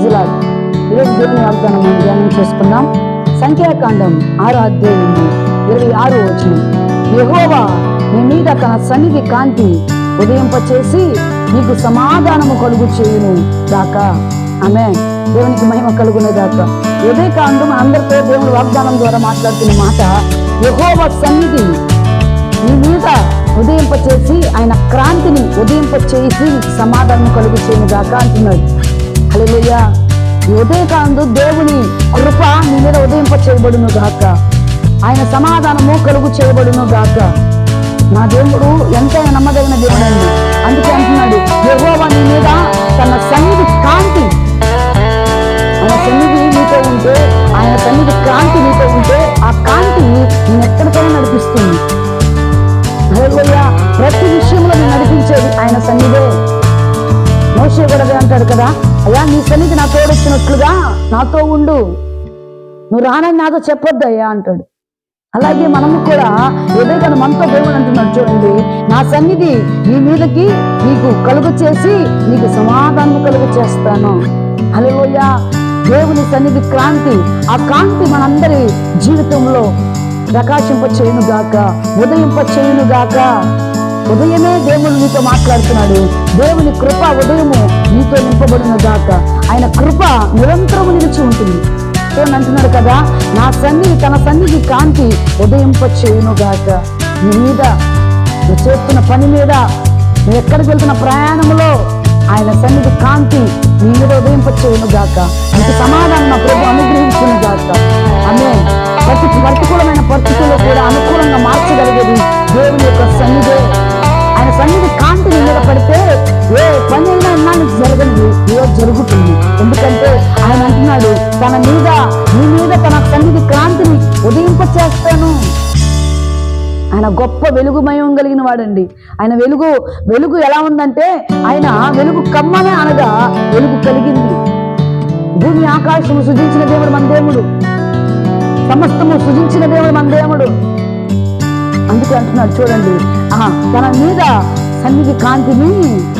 ప్రైజ్లాడ్ ఈరోజు దేవుని వాగ్దానం మనం ధ్యానం చేసుకుందాం. సంఖ్యాకాండం ఆరో అధ్యాయం ఇరవై ఆరు వచ్చిన యహోవా నీ మీద తన సన్నిధి కాంతి ఉదయింపచేసి నీకు సమాధానము కలుగు చేయును గాక. ఆమె దేవునికి మహిమ కలుగునే గాక. కాండం అందరితో దేవుని వాగ్దానం ద్వారా మాట్లాడుతున్న మాట యెహోవా సన్నిధి నీ మీద ఉదయింపచేసి ఆయన క్రాంతిని ఉదయింపచేసి నీకు సమాధానం కలుగు చేయను గాక అంటున్నాడు. హలోయా ఈ ఉదయకాందు దేవుని కృప నీ మీద ఉదయింప చేయబడును గాక. ఆయన సమాధానము కలుగు చేయబడును గాక. నా దేవుడు ఎంతైనా నమ్మదగిన దేవుడు అండి. అందుకే అంటున్నాడు యహోవా నీ మీద తన సన్నిధి కాంతి. ఆయన సన్నిధి నీతో ఉంటే ఆయన సన్నిధి కాంతి నీతో ఉంటే ఆ కాంతి నేను ఎక్కడికైనా నడిపిస్తుంది. ప్రతి విషయంలో నేను నడిపించేది ఆయన సన్నిధే. మోషే కూడా అంటాడు కదా అయ్యా నీ సన్నిధి నా తోడొచ్చినట్లుగా నాతో ఉండు. నువ్వు రానని నాతో చెప్పొద్దు అయ్యా అంటాడు. అలాగే మనము కూడా ఏదైతే మనతో దేవుడు అంటున్నాడు చూడండి నా సన్నిధి నీ మీదకి నీకు కలుగు చేసి నీకు సమాధానం కలుగు చేస్తాను. హల్లెలూయా. దేవుని సన్నిధి క్రాంతి ఆ కాంతి మనందరి జీవితంలో ప్రకాశింప చేయును గాక ఉదయింప చేయును గాక ఉదయమే దేవుడు నీతో మాట్లాడుతున్నాడు. దేవుని కృప ఉదయము నీతో నింపబడిన గాక ఆయన కృప నిరంతరము నిలిచి ఉంటుంది. సో అంటున్నాడు కదా నా సన్నిధి తన సన్నిధి కాంతి ఉదయింప పచ్చేయును గాక నీ మీద నువ్వు చేస్తున్న పని మీద నువ్వు ఎక్కడికి వెళ్తున్న ప్రయాణంలో ఆయన సన్నిధి కాంతి నీ మీద ఉదయింప చేయును గాక నీకు సమాధానం నా ప్రభు అనుగ్రహించును గాక ఆమె ప్రతి ప్రతికూలమైన పరిస్థితుల్లో కూడా చేస్తున్నాడు తన మీద నీ మీద తన సన్నిధి కాంతిని ఉదయింప చేస్తాను ఆయన గొప్ప వెలుగుమయం కలిగిన వాడండి. ఆయన వెలుగు వెలుగు ఎలా ఉందంటే ఆయన వెలుగు కమ్మమే అనగా వెలుగు కలిగింది. భూమి ఆకాశము సృజించిన దేవుడు మన దేవుడు. సమస్తము సృజించిన దేవుడు మన దేవుడు. అందుకే అంటున్నాడు చూడండి. ఆ తన మీద సన్నిధి కాంతిని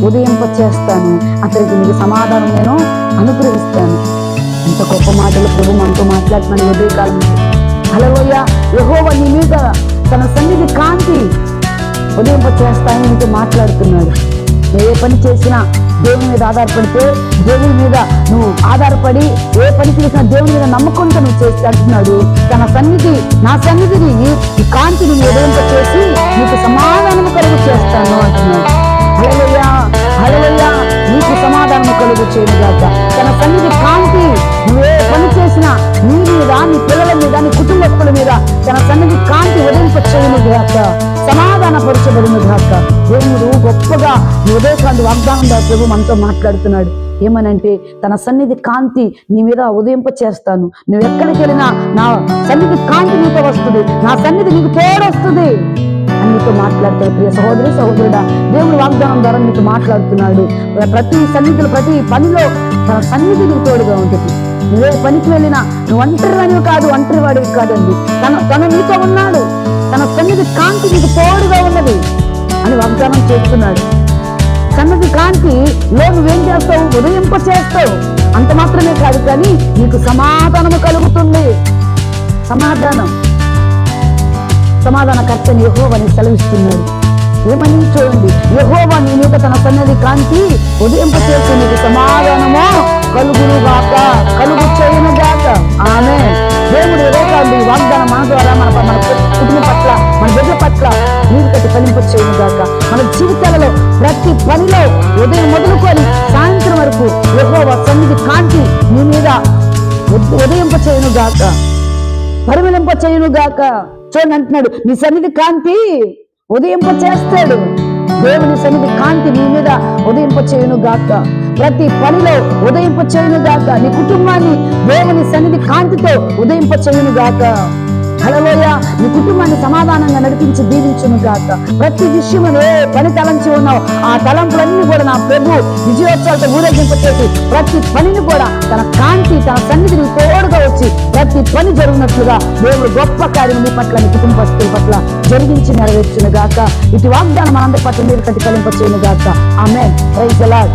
ఉదయింప చేస్తాను అతనికి నీకు సమాధానం నేను అనుగ్రహిస్తాను. ఇంత గొప్ప మాటలు ప్రభు మనతో మాట్లాడుతున్నాను ఉదయకాలం హలోయ యహోవ నీ మీద తన సన్నిధి కాంతి ఉదయం చేస్తానని నీతో మాట్లాడుతున్నాడు. నువ్వు ఏ పని చేసినా దేవుని మీద ఆధారపడితే దేవుని మీద నువ్వు ఆధారపడి ఏ పని చేసినా దేవుని మీద నమ్మకంతో నువ్వు చేస్తే అంటున్నాడు. తన సన్నిధి నా సన్నిధిని ఈ కాంతిని ఉదయింప చేసి నీకు సమాధానం కలుగు చేస్తాను అంటున్నాడు. హలోయ హలోయ నీకు సమాధానం కలుగు చేయను గాక సమాధాన పరచబడిన గాక దేవుడు గొప్పగా ఈ ఉదయకాంతి వాగ్దానం ద్వారా ప్రభు మనతో మాట్లాడుతున్నాడు. ఏమనంటే తన సన్నిధి కాంతి నీ మీద ఉదయింప చేస్తాను నువ్వు ఎక్కడికి వెళ్ళినా నా సన్నిధి కాంతి నీతో వస్తుంది. నా సన్నిధి నీకు తోడొస్తుంది అని నీతో మాట్లాడతాడు ప్రియ సహోదరి సహోదరుడా. దేవుడు వాగ్దానం ద్వారా నీకు మాట్లాడుతున్నాడు. ప్రతి సన్నిధిలో ప్రతి పనిలో తన సన్నిధి నీకు తోడుగా ఉంటుంది. నువ్వే పనికి వెళ్ళినా నువ్వు ఒంటరి వాడివి కాదు ఒంటరి వాడివి కాదండి. తన తను నీతో ఉన్నాడు. సన్నిధి కాంతి నీకు తోడుగా ఉన్నది అని వాగ్దానం చేస్తున్నాడు. సన్నది కాంతి లో నువ్వేం చేస్తావు? ఉదయింప చేస్తావు. అంత మాత్రమే కాదు కానీ నీకు సమాధానము కలుగుతుంది. సమాధానం. సమాధానకర్తని యహోవని సెలవిస్తున్నాడు. ఏమని చూడండి. యహోవా నీ మీద తన సన్నది కాంతి ఉదయింప చేసి నీకు సమాధానము కలుగును గాక కలుగు చేయను గాక ఆమె దేవుడు ఏదో కాదు ఈ వాగ్దానం మన ద్వారా మన మన కుటుంబం పట్ల మన బిడ్డల పట్ల నీరు కట్టి ఫలింప చేయను గాక. మన జీవితాలలో ప్రతి పనిలో ఉదయం మొదలుకొని సాయంత్రం వరకు యహోవా సన్నిధి కాంతి నీ మీద ఉదయింప చేయను గాక. పరిమళింప చేయను గాక. చూడండి అంటున్నాడు నీ సన్నిధి కాంతి ఉదయింప చేస్తాడు. దేవుని సన్నిధి కాంతి నీ మీద ఉదయింప చేయను గాక. ప్రతి పనిలో ఉదయింప చేయను గాక. నీ కుటుంబాన్ని దేవుని సన్నిధి కాంతితో ఉదయింప చేయను గాక. హలలోయ. నీ కుటుంబాన్ని సమాధానంగా నడిపించి దీవించును గాక. ప్రతి విషయంలో ఏ పని తలంచి ఉన్నావు ఆ తలంపులన్నీ కూడా నా ప్రభు విజయోత్సవాలతో ఊరేగింపచేసి ప్రతి పనిని కూడా తన కాంతి తన సన్నిధిని తోడుగా వచ్చి ప్రతి పని జరిగినట్లుగా దేవుడు గొప్ప కార్యం నీ పట్ల నీ కుటుంబస్తుల పట్ల జరిగించి నెరవేర్చును గాక. ఇటు వాగ్దానం మనందరి పట్ల మీరు కట్టి కలింపచేయను గాక. ఆమె ప్రైజ్ అలాడ్